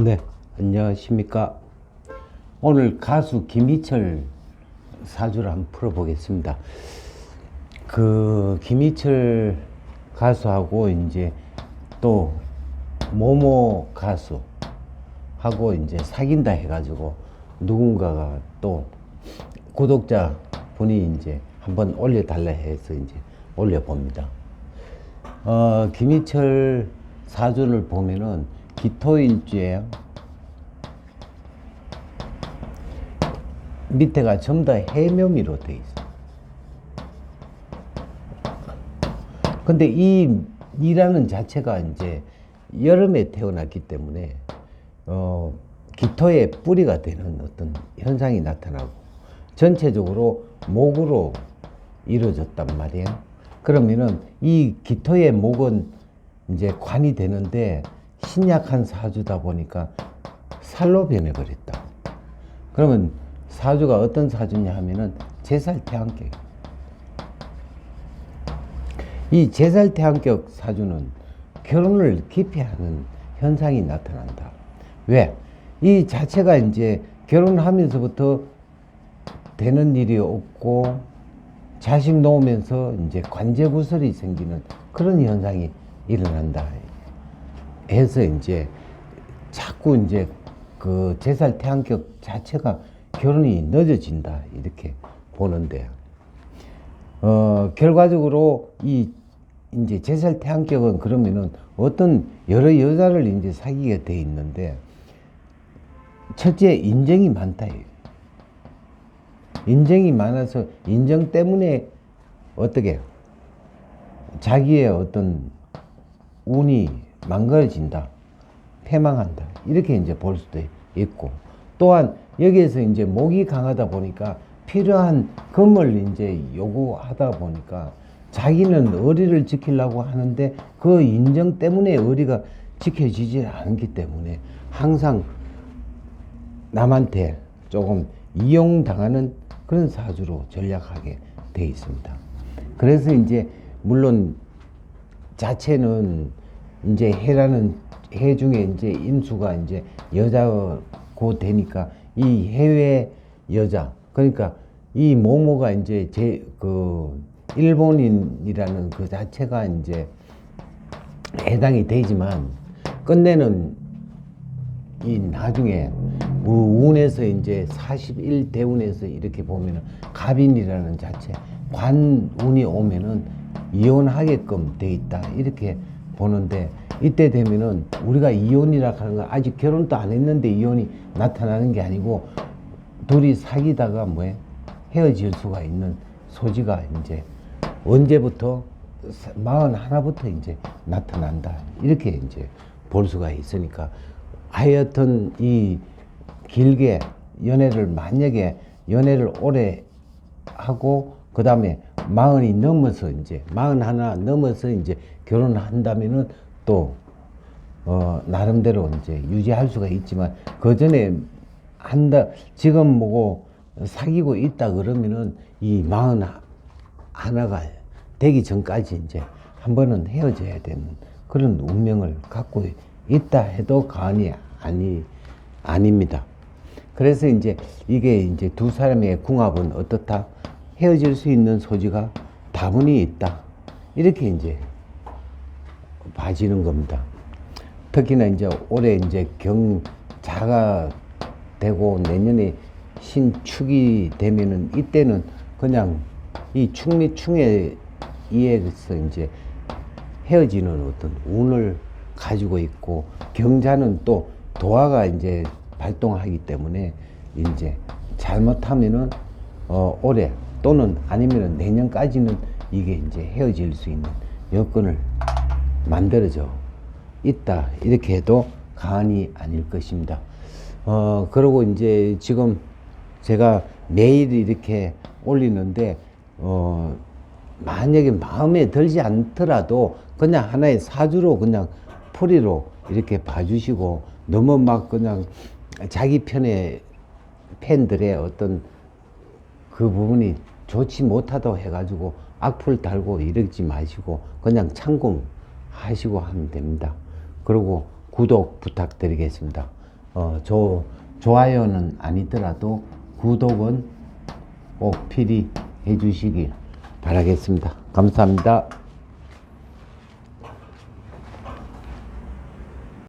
네, 안녕하십니까. 오늘 가수 김희철 사주를 한번 풀어보겠습니다. 그 김희철 가수하고 이제 또 모모 가수하고 이제 사귄다 해가지고 누군가가 또 구독자 분이 이제 한번 올려달라 해서 이제 올려봅니다. 어, 김희철 사주를 보면은 기토일주예요. 밑에가 전부 다 해묘미로 돼 있어. 근데 이 이라는 자체가 이제 여름에 태어났기 때문에 어, 기토의 뿌리가 되는 어떤 현상이 나타나고 전체적으로 목으로 이루어졌단 말이에요. 그러면은 이 기토의 목은 이제 관이 되는데 신약한 사주다 보니까 살로 변해버렸다. 그러면 사주가 어떤 사주냐 하면은 제살 태양격. 이 제살 태양격 사주는 결혼을 기피하는 현상이 나타난다. 왜? 이 자체가 이제 결혼하면서부터 되는 일이 없고 자식 놓으면서 이제 관제구설이 생기는 그런 현상이 일어난다. 해서 이제 자꾸 이제 그 제살 태양격 자체가 결혼이 늦어진다. 이렇게 보는데, 어, 결과적으로 이 이제 제살 태양격은 그러면은 어떤 여러 여자를 이제 사귀게 돼 있는데, 첫째 인정이 많다. 인정이 많아서 인정 때문에 어떻게 자기의 어떤 운이 망가진다, 패망한다 이렇게 이제 볼 수도 있고 또한 여기에서 이제 목이 강하다 보니까 필요한 금을 이제 요구하다 보니까 자기는 의리를 지키려고 하는데 그 인정 때문에 의리가 지켜지지 않기 때문에 항상 남한테 조금 이용당하는 그런 사주로 전략하게 돼 있습니다. 그래서 이제 물론 자체는 이제 해라는 해 중에 이제 임수가 이제 여자고 되니까 이 해외 여자 그러니까 이 모모가 이제 제 그 일본인이라는 그 자체가 이제 해당이 되지만 끝내는 이 나중에 우- 운에서 이제 41대운에서 이렇게 보면은 갑인이라는 자체 관운이 오면은 이혼하게끔 돼 있다 이렇게 보는데 이때 되면은 우리가 이혼이라 하는 건 아직 결혼도 안 했는데 이혼이 나타나는 게 아니고 둘이 사귀다가 뭐해? 헤어질 수가 있는 소지가 이제 언제부터 마흔 하나부터 이제 나타난다. 이렇게 이제 볼 수가 있으니까 하여튼 이 길게 연애를 만약에 연애를 오래 하고 그 다음에 마흔이 넘어서 이제 마흔 하나 넘어서 이제 결혼을 한다면은 또 어, 나름대로 이제 유지할 수가 있지만 그 전에 한다 지금 뭐고 사귀고 있다 그러면은 이 마흔 하- 하나가 되기 전까지 이제 한 번은 헤어져야 되는 그런 운명을 갖고 있다 해도 과언이 아니 아닙니다. 그래서 이제 이게 이제 두 사람의 궁합은 어떻다? 헤어질 수 있는 소지가 다분히 있다. 이렇게 이제 봐지는 겁니다. 특히나 이제 올해 이제 경자가 되고 내년에 신축이 되면은 이때는 그냥 이 충미 충에 의해서 이제 헤어지는 어떤 운을 가지고 있고 경자는 또 도화가 이제 발동하기 때문에 이제 잘못하면은 어 올해 또는 아니면은 내년까지는 이게 이제 헤어질 수 있는 여건을 만들어져 있다 이렇게 해도 과언이 아닐 것입니다. 어 그리고 이제 지금 제가 매일 이렇게 올리는데 어 만약에 마음에 들지 않더라도 그냥 하나의 사주로 그냥 풀이로 이렇게 봐주시고 너무 막 그냥 자기 편의 팬들의 어떤 그 부분이 좋지 못하다고 해가지고 악플 달고 이러지 마시고 그냥 참고하시고 하면 됩니다. 그리고 구독 부탁드리겠습니다. 어, 조, 좋아요는 아니더라도 구독은 꼭 필히 해주시길 바라겠습니다. 감사합니다.